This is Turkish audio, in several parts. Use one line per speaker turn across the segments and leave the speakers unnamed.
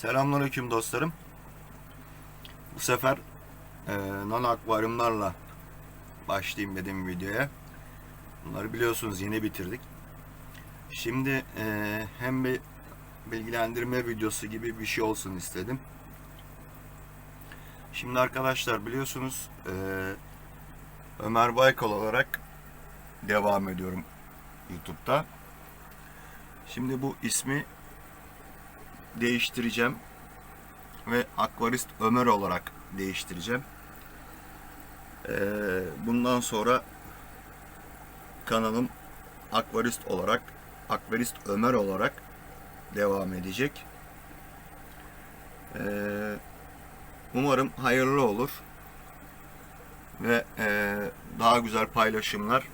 Selamünaleyküm dostlarım. Bu sefer e, nano akvaryumlarla başlayayım dedim videoya. Bunları biliyorsunuz yeni bitirdik. Şimdi e, hem bir bilgilendirme videosu gibi bir şey olsun istedim. Şimdi arkadaşlar biliyorsunuz e, Ömer Baykal olarak devam ediyorum YouTube'da. Şimdi bu ismi değiştireceğim ve akvarist Ömer olarak değiştireceğim. Ee, bundan sonra kanalım akvarist olarak akvarist Ömer olarak devam edecek. Ee, umarım hayırlı olur ve e, daha güzel paylaşımlar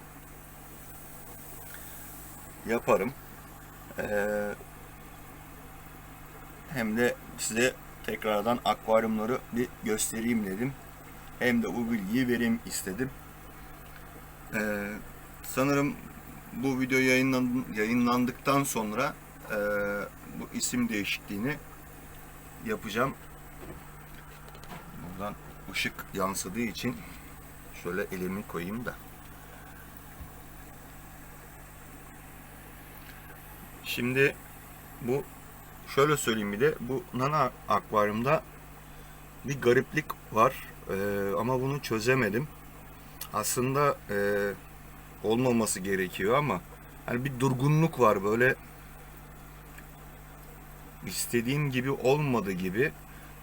yaparım. Ee, hem de size tekrardan akvaryumları bir göstereyim dedim. Hem de bu bilgiyi vereyim istedim. Ee, sanırım bu video yayınlan, yayınlandıktan sonra e, bu isim değişikliğini yapacağım. Buradan ışık yansıdığı için şöyle elimi koyayım da. Şimdi bu şöyle söyleyeyim bir de bu nana akvaryumda bir gariplik var Ee, ama bunu çözemedim. Aslında e, olmaması gerekiyor ama hani bir durgunluk var böyle istediğin gibi olmadı gibi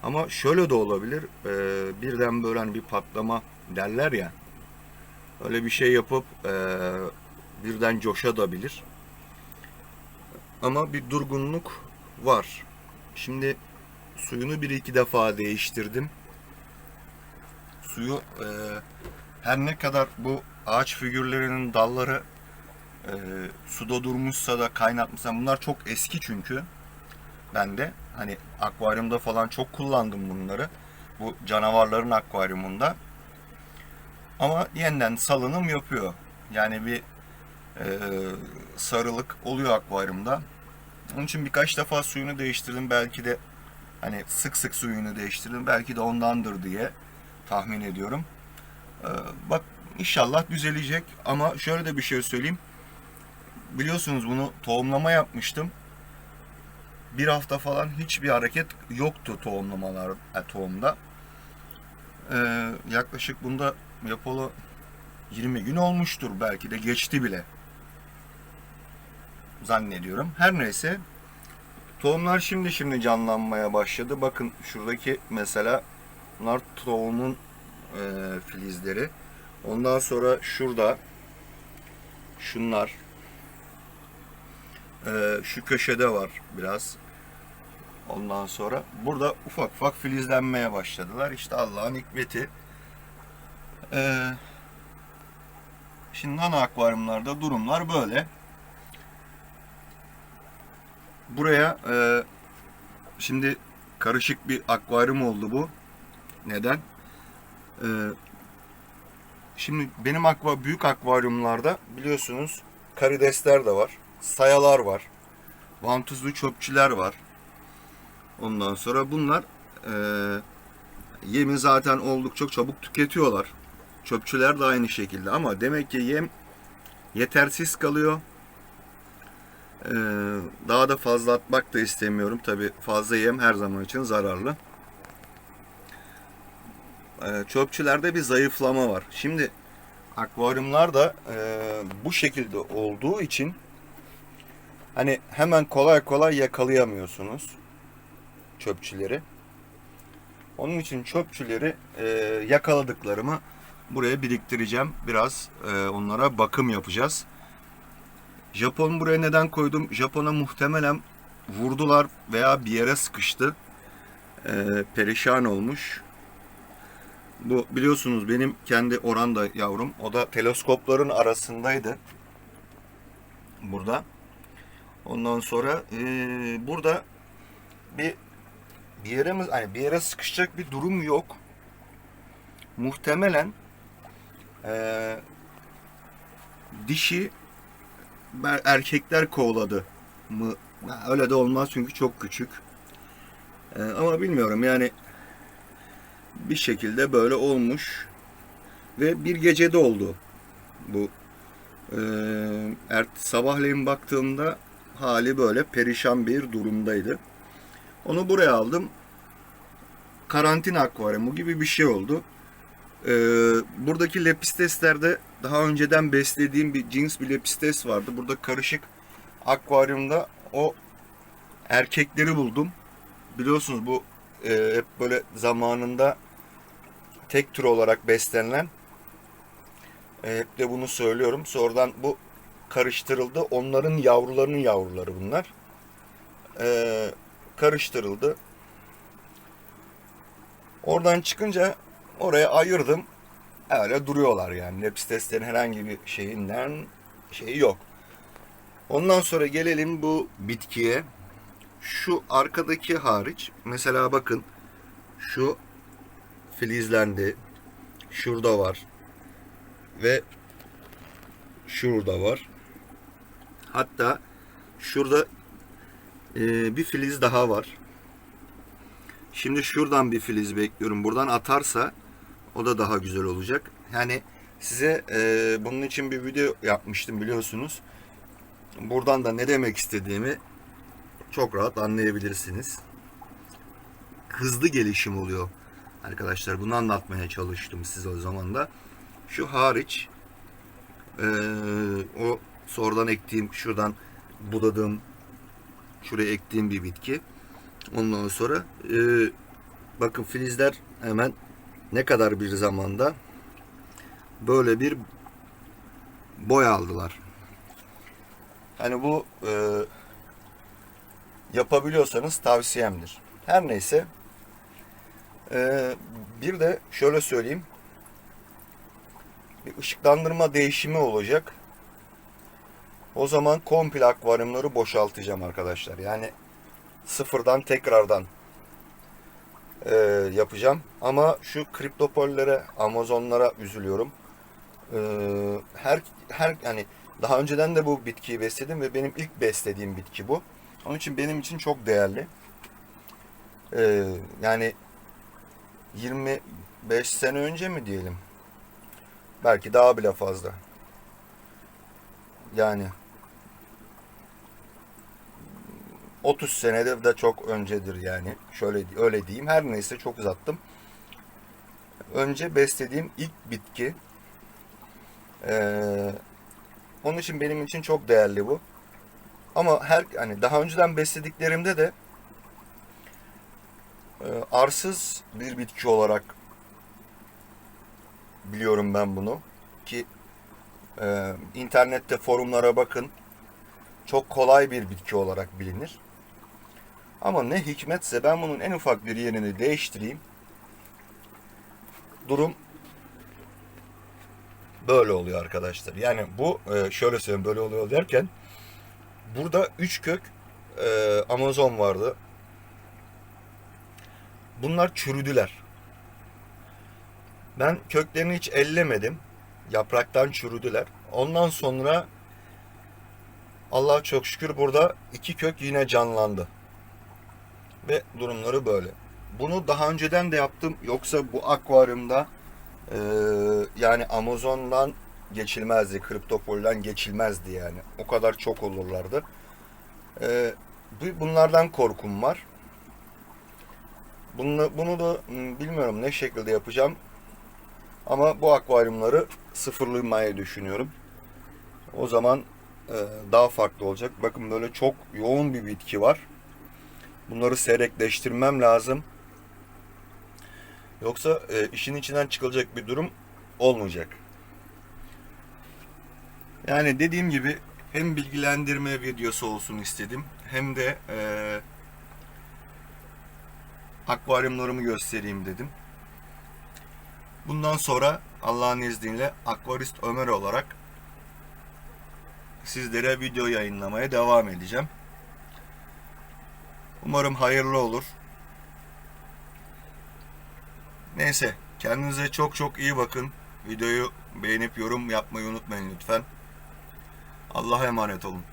ama şöyle de olabilir Ee, birden böyle hani bir patlama derler ya öyle bir şey yapıp e, birden coşabilir ama bir durgunluk var. Şimdi suyunu bir iki defa değiştirdim. Suyu e, her ne kadar bu ağaç figürlerinin dalları e, suda durmuşsa da kaynatmışsa bunlar çok eski çünkü. Ben de hani akvaryumda falan çok kullandım bunları. Bu canavarların akvaryumunda. Ama yeniden salınım yapıyor. Yani bir e, sarılık oluyor akvaryumda. Onun için birkaç defa suyunu değiştirdim. Belki de hani sık sık suyunu değiştirdim. Belki de ondandır diye tahmin ediyorum. Ee, bak inşallah düzelecek. Ama şöyle de bir şey söyleyeyim. Biliyorsunuz bunu tohumlama yapmıştım. Bir hafta falan hiçbir hareket yoktu tohumlamalar e, tohumda. Ee, yaklaşık bunda yapalı 20 gün olmuştur belki de geçti bile zannediyorum. Her neyse tohumlar şimdi şimdi canlanmaya başladı. Bakın şuradaki mesela bunlar tohumun e, filizleri. Ondan sonra şurada şunlar e, şu köşede var biraz. Ondan sonra burada ufak ufak filizlenmeye başladılar. İşte Allah'ın hikmeti. E, şimdi nano akvaryumlarda durumlar böyle buraya e, şimdi karışık bir akvaryum oldu bu. Neden? E, şimdi benim akva büyük akvaryumlarda biliyorsunuz karidesler de var. Sayalar var. Vantuzlu çöpçüler var. Ondan sonra bunlar e, yemi zaten oldukça çabuk tüketiyorlar. Çöpçüler de aynı şekilde ama demek ki yem yetersiz kalıyor. Ee, daha da fazla atmak da istemiyorum. Tabi fazla yem her zaman için zararlı. Ee, çöpçülerde bir zayıflama var. Şimdi akvaryumlar da e, bu şekilde olduğu için hani hemen kolay kolay yakalayamıyorsunuz çöpçüleri. Onun için çöpçüleri e, yakaladıklarımı buraya biriktireceğim. Biraz e, onlara bakım yapacağız. Japon buraya neden koydum? Japon'a muhtemelen vurdular veya bir yere sıkıştı. Ee, perişan olmuş. Bu biliyorsunuz benim kendi oranda yavrum. O da teleskopların arasındaydı. Burada. Ondan sonra ee, burada bir bir yere mi, hani bir yere sıkışacak bir durum yok. Muhtemelen ee, dişi erkekler kovaladı mı? Öyle de olmaz çünkü çok küçük. Ee, ama bilmiyorum yani bir şekilde böyle olmuş ve bir gecede oldu bu. Ee, er, sabahleyin baktığımda hali böyle perişan bir durumdaydı. Onu buraya aldım. Karantina akvaryumu gibi bir şey oldu. Ee, buradaki lepisteslerde daha önceden beslediğim bir cins bir lepistes vardı. Burada karışık akvaryumda o erkekleri buldum. Biliyorsunuz bu e, hep böyle zamanında tek tür olarak beslenilen e, hep de bunu söylüyorum. Sonradan bu karıştırıldı. Onların yavrularının yavruları bunlar. E, karıştırıldı. Oradan çıkınca oraya ayırdım. Öyle duruyorlar yani. Lepisteslerin herhangi bir şeyinden şeyi yok. Ondan sonra gelelim bu bitkiye. Şu arkadaki hariç mesela bakın şu filizlendi. Şurada var. Ve şurada var. Hatta şurada e, bir filiz daha var. Şimdi şuradan bir filiz bekliyorum. Buradan atarsa o da daha güzel olacak. Yani size e, bunun için bir video yapmıştım biliyorsunuz. Buradan da ne demek istediğimi çok rahat anlayabilirsiniz. Hızlı gelişim oluyor. Arkadaşlar bunu anlatmaya çalıştım size o zaman da. Şu hariç e, o sonradan ektiğim şuradan budadığım şuraya ektiğim bir bitki. Ondan sonra e, bakın filizler hemen ne kadar bir zamanda böyle bir boy aldılar. Hani bu e, yapabiliyorsanız tavsiyemdir. Her neyse e, bir de şöyle söyleyeyim bir ışıklandırma değişimi olacak. O zaman komple akvaryumları boşaltacağım arkadaşlar. Yani sıfırdan tekrardan e, yapacağım. Ama şu kriptopollere, amazonlara üzülüyorum. E, her her yani daha önceden de bu bitkiyi besledim ve benim ilk beslediğim bitki bu. Onun için benim için çok değerli. E, yani 25 sene önce mi diyelim? Belki daha bile fazla. Yani 30 senede de çok öncedir yani. Şöyle öyle diyeyim. Her neyse çok uzattım. Önce beslediğim ilk bitki. Ee, onun için benim için çok değerli bu. Ama her hani daha önceden beslediklerimde de e, arsız bir bitki olarak biliyorum ben bunu ki e, internette forumlara bakın çok kolay bir bitki olarak bilinir. Ama ne hikmetse ben bunun en ufak bir yerini değiştireyim. Durum böyle oluyor arkadaşlar. Yani bu e, şöyle söyleyeyim böyle oluyor derken burada üç kök e, Amazon vardı. Bunlar çürüdüler. Ben köklerini hiç ellemedim. Yapraktan çürüdüler. Ondan sonra Allah'a çok şükür burada iki kök yine canlandı. Ve durumları böyle. Bunu daha önceden de yaptım. Yoksa bu akvaryumda e, yani Amazon'dan geçilmezdi. Kriptopol'den geçilmezdi yani. O kadar çok olurlardı. E, bunlardan korkum var. Bunu, bunu da hmm, bilmiyorum ne şekilde yapacağım. Ama bu akvaryumları sıfırlamayı düşünüyorum. O zaman e, daha farklı olacak. Bakın böyle çok yoğun bir bitki var. Bunları seyrekleştirmem lazım. Yoksa e, işin içinden çıkılacak bir durum olmayacak. Yani dediğim gibi hem bilgilendirme videosu olsun istedim hem de e, akvaryumlarımı göstereyim dedim. Bundan sonra Allah'ın izniyle akvarist Ömer olarak sizlere video yayınlamaya devam edeceğim. Umarım hayırlı olur. Neyse kendinize çok çok iyi bakın. Videoyu beğenip yorum yapmayı unutmayın lütfen. Allah'a emanet olun.